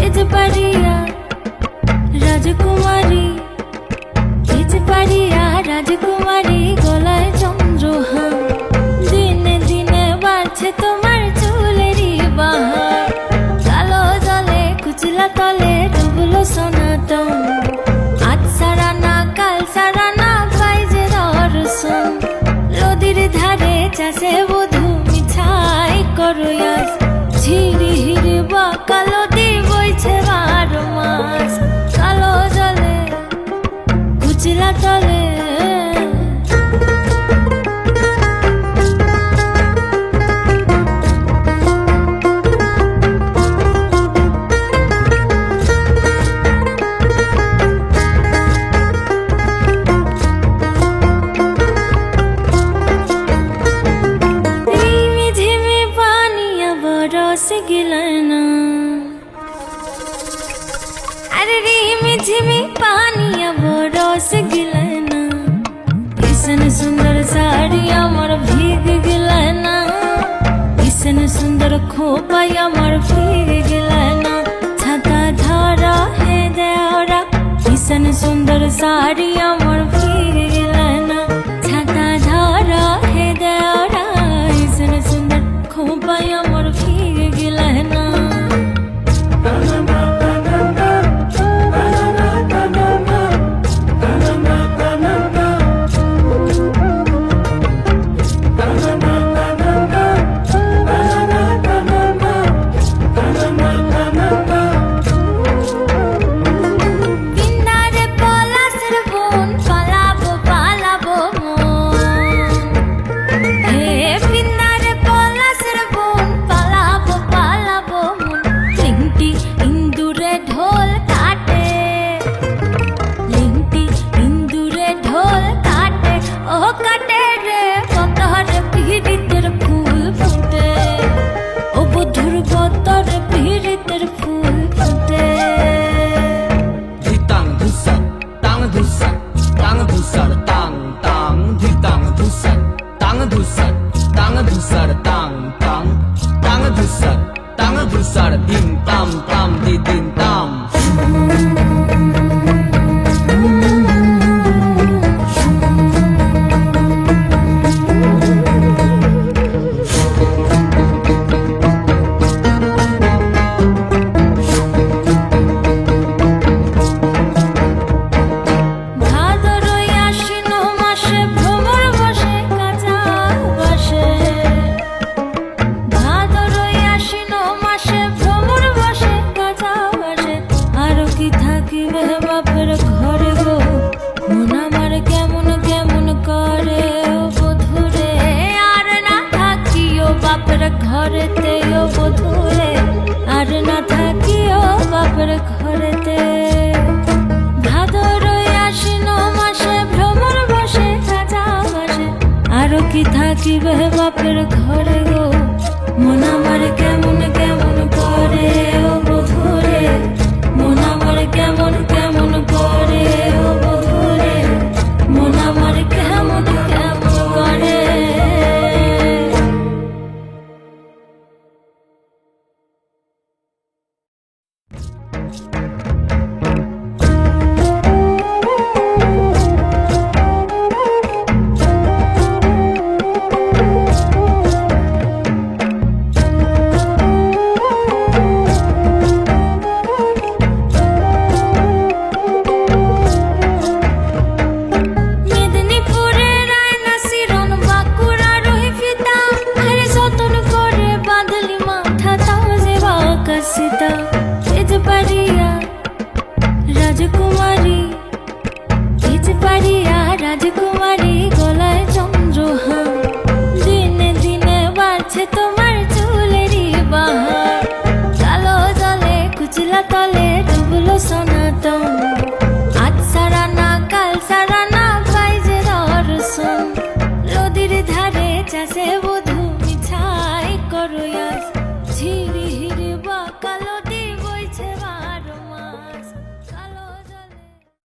সেজ পারিয়া রাজকুমারী সেজ পারিয়া রাজকুমারী গলায় চন্দ্রহান দিনে দিনে বাড়ছে তোমার में पानी अब रोस गिलना किसन सुंदर साड़ी अमर भीग गिलना किसन सुंदर खोपा अमर भीग गिलना छता धारा है दयारा किसन सुंदर sari tam tam di din ঘরেতেও বধুরে আর না থাকিও বাপের ঘরেতে। ভাদরই আসিন মাসে, ভ্রমর বসে খাজা বসে। আরও কি থাকিবে বাপের ঘরে গো? মন আমার কেমন